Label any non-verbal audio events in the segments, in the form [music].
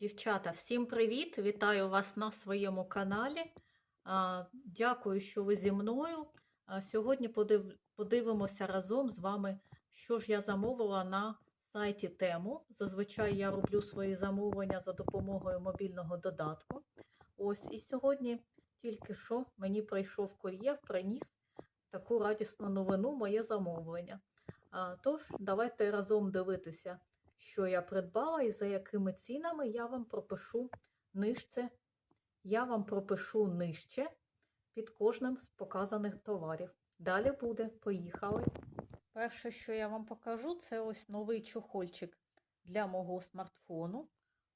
Дівчата, всім привіт! Вітаю вас на своєму каналі. Дякую, що ви зі мною. Сьогодні подивимося разом з вами, що ж я замовила на сайті Тему. Зазвичай я роблю свої замовлення за допомогою мобільного додатку. Ось і сьогодні тільки що мені прийшов кур'єр, приніс таку радісну новину, моє замовлення. Тож, давайте разом дивитися що я придбала і за якими цінами я вам пропишу нижче. Я вам пропишу нижче під кожним з показаних товарів. Далі буде. Поїхали. Перше, що я вам покажу, це ось новий чохольчик для мого смартфону.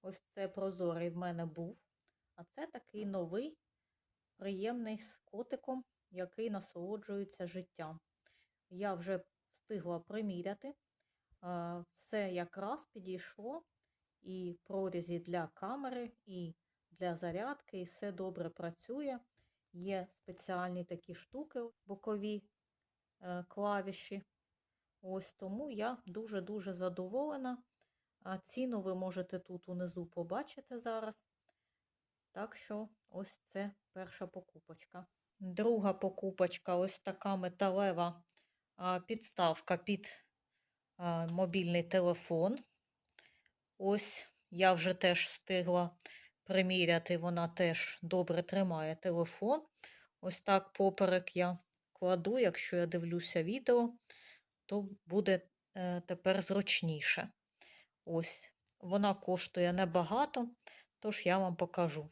Ось це прозорий в мене був. А це такий новий, приємний з котиком, який насолоджується життям. Я вже встигла приміряти. Все якраз підійшло, і прорізі для камери, і для зарядки, і все добре працює. Є спеціальні такі штуки, бокові е, клавіші. Ось тому я дуже-дуже задоволена. А ціну ви можете тут унизу побачити зараз. Так що ось це перша покупочка. Друга покупочка ось така металева підставка під мобільний телефон. Ось я вже теж встигла приміряти, вона теж добре тримає телефон. Ось так поперек я кладу, якщо я дивлюся відео, то буде е, тепер зручніше. Ось, вона коштує небагато, тож я вам покажу.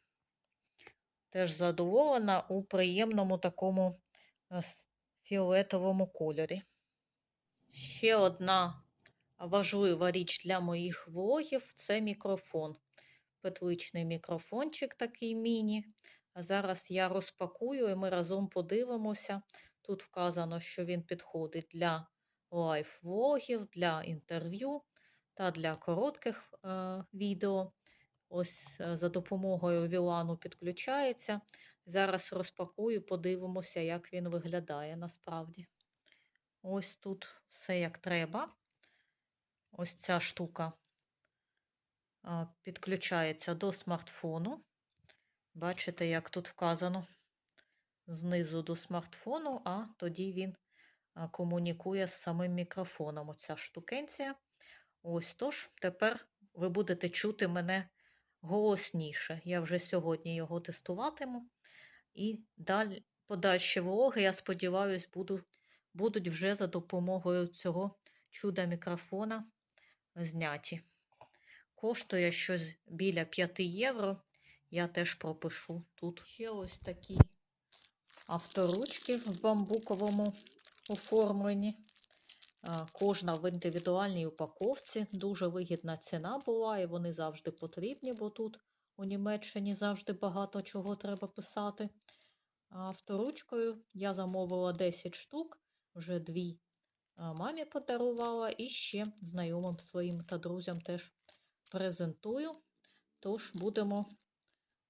Теж задоволена у приємному такому е, фіолетовому кольорі. Ще одна важлива річ для моїх влогів це мікрофон. Петличний мікрофончик такий міні. А зараз я розпакую і ми разом подивимося. Тут вказано, що він підходить для лайв-влогів, для інтерв'ю та для коротких е, відео. Ось е, за допомогою Вілану підключається. Зараз розпакую, подивимося, як він виглядає насправді. Ось тут все як треба. Ось ця штука підключається до смартфону. Бачите, як тут вказано знизу до смартфону, а тоді він комунікує з самим мікрофоном. Оця штукенція. Ось тож, тепер ви будете чути мене голосніше. Я вже сьогодні його тестуватиму. І подальші влоги, я сподіваюся, буду, будуть вже за допомогою цього чуда мікрофона зняті. Коштує щось біля 5 євро. Я теж пропишу тут. Ще ось такі авторучки в бамбуковому оформленні. Кожна в індивідуальній упаковці. Дуже вигідна ціна була, і вони завжди потрібні, бо тут у Німеччині завжди багато чого треба писати. Авторучкою я замовила 10 штук, вже дві мамі подарувала і ще знайомим своїм та друзям теж презентую. Тож будемо,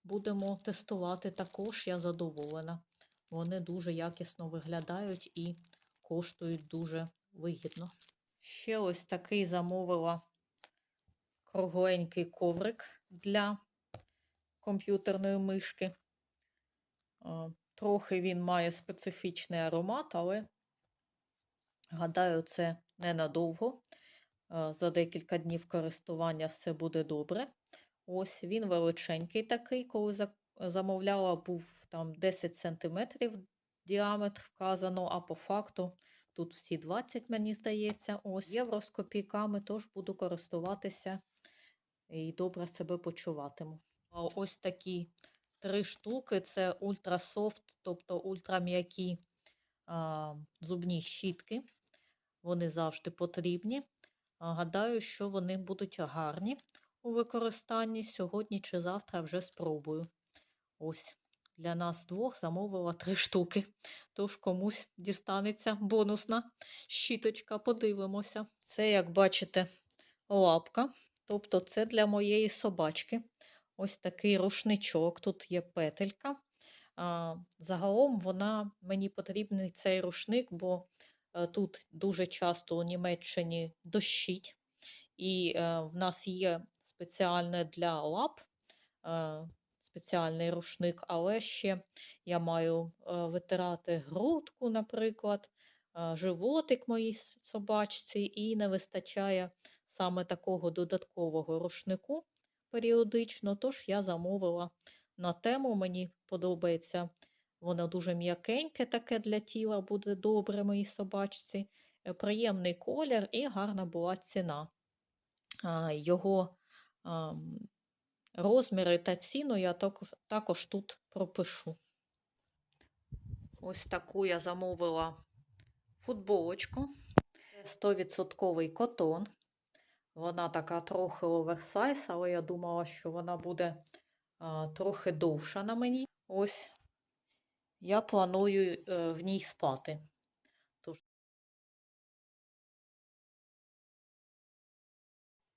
будемо тестувати також, я задоволена. Вони дуже якісно виглядають і коштують дуже вигідно. Ще ось такий замовила кругленький коврик для комп'ютерної мишки. Трохи він має специфічний аромат, але гадаю, це ненадовго. За декілька днів користування все буде добре. Ось він величенький такий, коли замовляла, був там 10 см діаметр вказано, а по факту тут всі 20, мені здається, ось євро з копійками, тож буду користуватися і добре себе почуватиму. А Ось такі три штуки це ультрасофт, тобто ультрам'які зубні щітки. Вони завжди потрібні. Гадаю, що вони будуть гарні у використанні. Сьогодні чи завтра вже спробую. Ось для нас двох замовила [laughs] три штуки. Тож комусь дістанеться бонусна щіточка. Подивимося. Це, як бачите, лапка. Тобто, це для моєї собачки. Ось такий рушничок. Тут є петелька. Загалом вона мені потрібний цей рушник, бо тут дуже часто у Німеччині дощить, і е, в нас є спеціальне для лап, е, спеціальний рушник, але ще я маю е, витирати грудку, наприклад, е, животик моїй собачці, і не вистачає саме такого додаткового рушнику періодично. Тож я замовила на тему. Мені подобається, воно дуже м'якеньке таке для тіла, буде добре моїй собачці. Е, Приємний колір і гарна була ціна. Його розміри та ціну я також, тут пропишу. Ось таку я замовила футболочку. 100% котон. Вона така трохи оверсайз, але я думала, що вона буде трохи довша на мені. Ось я планую е, в ній спати.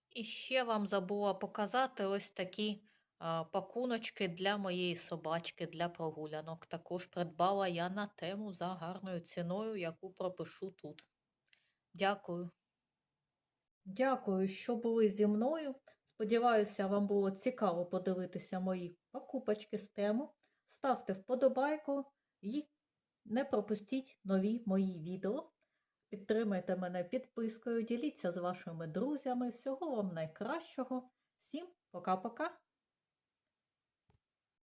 І ще вам забула показати ось такі пакуночки для моєї собачки для прогулянок. Також придбала я на тему за гарною ціною, яку пропишу тут. Дякую. Дякую, що були зі мною. Сподіваюся, вам було цікаво подивитися мої покупочки з тему. Ставте вподобайку і не пропустіть нові мої відео. Підтримайте мене підпискою, діліться з вашими друзями. Всього вам найкращого. Всім пока-пока!